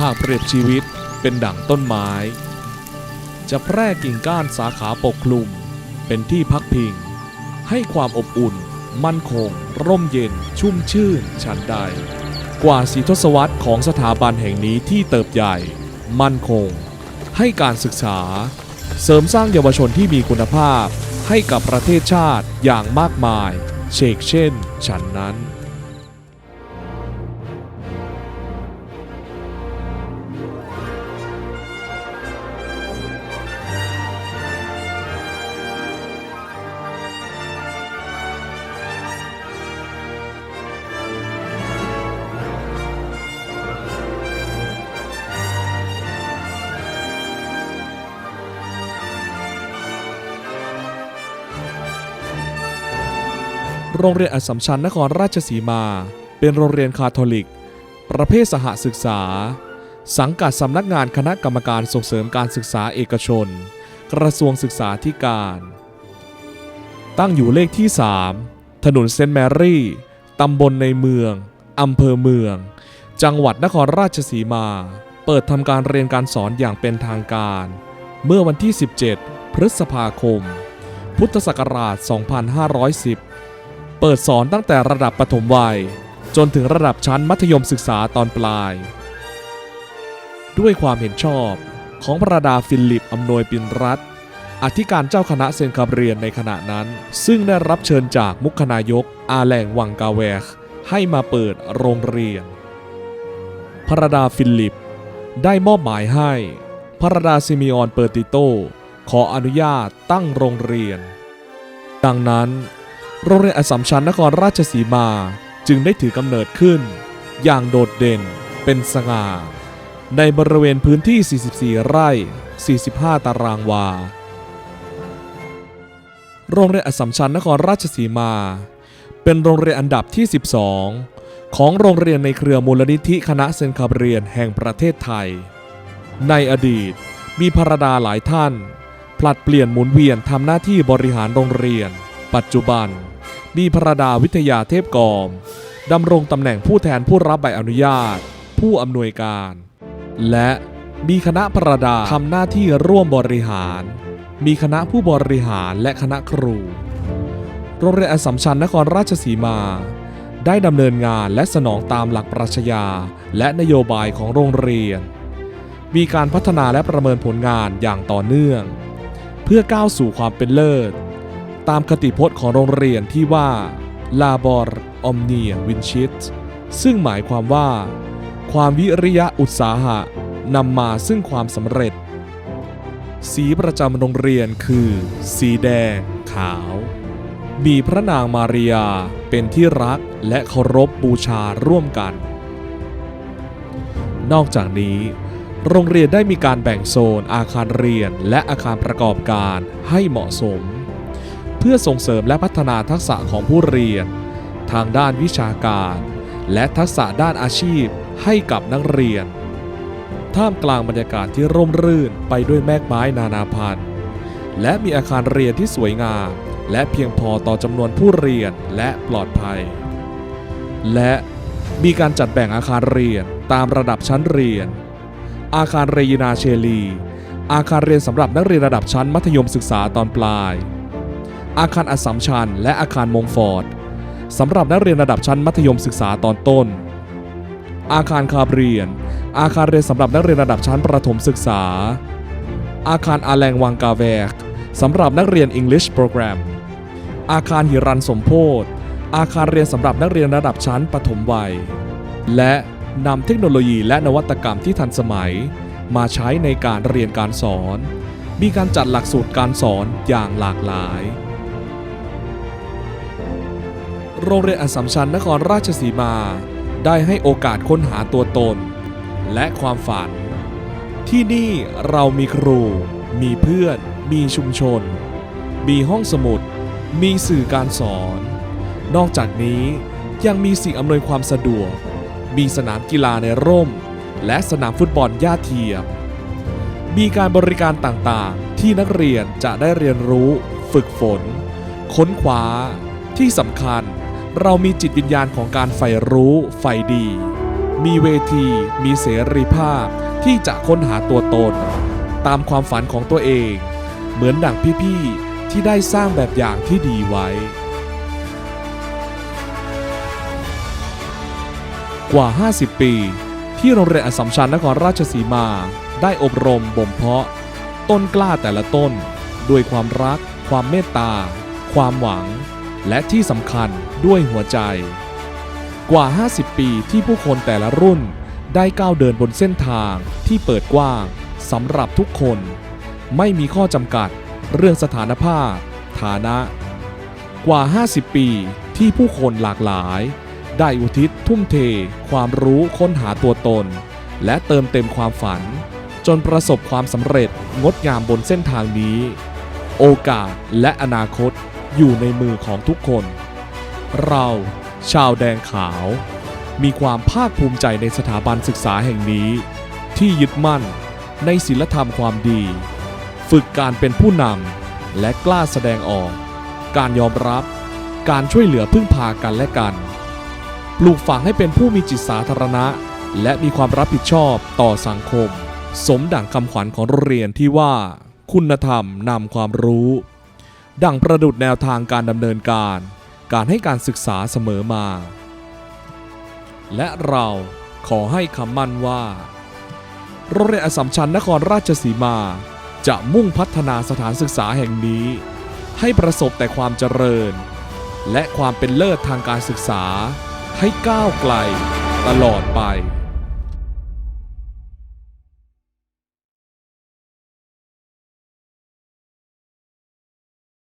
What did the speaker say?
หากเปรียบชีวิตเป็นดั่งต้นไม้ จะแพร่กิ่งก้านสาขาปกคลุม เป็นที่พักพิง ให้ความอบอุ่น มั่นคง ร่มเย็น ชุ่มชื่นฉันใด กว่าสีทศวรรษของสถาบันแห่งนี้ที่เติบใหญ่ มั่นคง ให้การศึกษา เสริมสร้างเยาวชนที่มีคุณภาพ ให้กับประเทศชาติอย่างมากมาย เชกเช่น ฉันนั้น โรงเรียนอัสสัมชัญนครราชสีมา เป็นโรงเรียนคาทอลิก ประเภทสหศึกษา สังกัดสำนักงานคณะกรรมการส่งเสริมการศึกษาเอกชน กระทรวงศึกษาธิการ ตั้งอยู่เลขที่ 3 ถนนเซนต์แมรี่ ตำบลในเมือง อำเภอเมือง จังหวัดนครราชสีมา เปิดทำการเรียนการสอนอย่างเป็นทางการ เมื่อวันที่ 17 พฤษภาคม พุทธศักราช 2510 เปิดสอนตั้งแต่ระดับปฐมวัย จนถึงระดับชั้นมัธยมศึกษาตอนปลาย ด้วยความเห็นชอบของพระดาฟิลิปอำนวยปินรัตอธิการเจ้าคณะเซนคาเรียนในขณะนั้น ซึ่งได้รับเชิญจากมุขนายกอาแลงวังกาแวกให้มาเปิดโรงเรียน พระดาฟิลิปได้มอบหมายให้ พระดาซิมิออนเปอร์ติโต ขออนุญาตตั้งโรงเรียน ดังนั้น โรงเรียนอัสสัมชัญนครราชสีมาจึงได้ถือกำเนิดขึ้น อย่างโดดเด่นเป็นสง่า ในบริเวณพื้นที่ 44 ไร่ 45 ตารางวา โรงเรียนอัสสัมชัญนครราชสีมา เป็นโรงเรียนอันดับที่ 12 ของโรงเรียนในเครือมูลนิธิคณะเซนคาเบรียนแห่งประเทศไทย ในอดีตมีพระดาหลายท่าน ผลัดเปลี่ยนหมุนเวียนทำหน้าที่บริหารโรงเรียน ปัจจุบัน มีพระดาวิทยาเทพกอมดำรงตำแหน่งผู้แทนผู้รับใบอนุญาต ผู้อำนวยการ และมีคณะพระดาทำหน้าที่ร่วมบริหาร มีคณะผู้บริหารและคณะครู โรงเรียนอสมชัญนครราชสีมา ได้ดำเนินงานและสนองตามหลักปรัชญาและนโยบายของโรงเรียน มีการพัฒนาและประเมินผลงานอย่างต่อเนื่อง เพื่อก้าวสู่ความเป็นเลิศ ตามคติพจน์ของโรงเรียนที่ว่า Labor Omnia Vincit ซึ่งหมายความว่า ความวิริยะอุตสาหะนำมาซึ่งความสำเร็จ สีประจำโรงเรียนคือ สีแดง ขาว มีพระนางมาริยาเป็นที่รักและเคารพบูชาร่วมกัน นอกจากนี้ โรงเรียนได้มีการแบ่งโซนอาคารเรียนและอาคารประกอบการให้เหมาะสม เพื่อส่งเสริมและพัฒนาทักษะของผู้เรียน ทางด้านวิชาการ และทักษะด้านอาชีพให้กับนักเรียน ท่ามกลางบรรยากาศที่ร่มรื่นไปด้วยแมกไม้นานาพันธุ์ และมีอาคารเรียนที่สวยงาม และเพียงพอต่อจำนวนผู้เรียนและปลอดภัย และมีการจัดแบ่งอาคารเรียนตามระดับชั้นเรียน อาคารเรยินาเชลี อาคารเรียนสำหรับนักเรียนระดับชั้นมัธยมศึกษาตอนปลาย อาคารอัสสัมชัญและอาคารมงฟอร์ดสำหรับนักเรียนระดับชั้นมัธยมศึกษาตอนต้น อาคารคาบเรียน อาคารเรียนสำหรับนักเรียนระดับชั้นประถมศึกษา อาคารอาแลงวังกาแวกสำหรับนักเรียน English Program อาคารหิรันสมโพธอาคารเรียนสำหรับนักเรียนระดับชั้นปฐมวัย และนำเทคโนโลยีและนวัตกรรมที่ทันสมัย มาใช้ในการเรียนการสอน มีการจัดหลักสูตรการสอนอย่างหลากหลาย โรงเรียนอัสสัมชัญนครราชสีมา ได้ให้โอกาสค้นหาตัวตน และความฝัน ที่นี่เรามีครู มีเพื่อน มีชุมชน มีห้องสมุด มีสื่อการสอน นอกจากนี้ยังมีสิ่งอำนวยความสะดวก มีสนามกีฬาในร่ม และสนามฟุตบอลหญ้าเทียม มีการบริการต่างๆ ที่นักเรียนจะได้เรียนรู้ ฝึกฝน ค้นคว้าที่สำคัญ เรามีจิตวิญญาณของการใฝ่รู้ใฝ่ดี มีเวที มีเสรีภาพที่จะค้นหาตัวตน ตามความฝันของตัวเอง เหมือนดั่งพี่ๆที่ได้สร้างแบบอย่างที่ดีไว้ กว่า 50 ปี ที่โรงเรียนอสมชัญนครราชสีมา ได้อบรมบ่มเพาะ ต้นกล้าแต่ละต้น ด้วยความรัก ความเมตตา ความหวัง และที่สำคัญด้วยหัวใจ กว่า 50 ปีที่ผู้คนแต่ละรุ่นได้ก้าวเดินบนเส้นทางที่เปิดกว้างสำหรับทุกคน ไม่มีข้อจำกัดเรื่องสถานภาพ ฐานะ กว่า 50 ปีที่ผู้คนหลากหลาย ได้อุทิศทุ่มเท ความรู้ค้นหาตัวตน และเติมเต็มความฝัน จนประสบความสำเร็จงดงามบนเส้นทางนี้ โอกาสและอนาคต อยู่ในมือของทุกคน เรา ชาวแดงขาว มีความภาคภูมิใจในสถาบันศึกษาแห่งนี้ ที่ยึดมั่นในศีลธรรมความดี ฝึกการเป็นผู้นำและกล้าแสดงออก การยอมรับ การช่วยเหลือพึ่งพากันและกัน ปลูกฝังให้เป็นผู้มีจิตสาธารณะ และมีความรับผิดชอบต่อสังคม สมดั่งคำขวัญของโรงเรียนที่ว่า คุณธรรมนำความรู้ ดั่งประดุดแนวทางการดำเนินการ การให้การศึกษาเสมอมา และเราขอให้คำมั่นว่าโรงเรียนอสสัมชัญนครราชสีมา จะมุ่งพัฒนาสถานศึกษาแห่งนี้ ให้ประสบแต่ความเจริญ และความเป็นเลิศทางการศึกษา ให้ก้าวไกลตลอดไป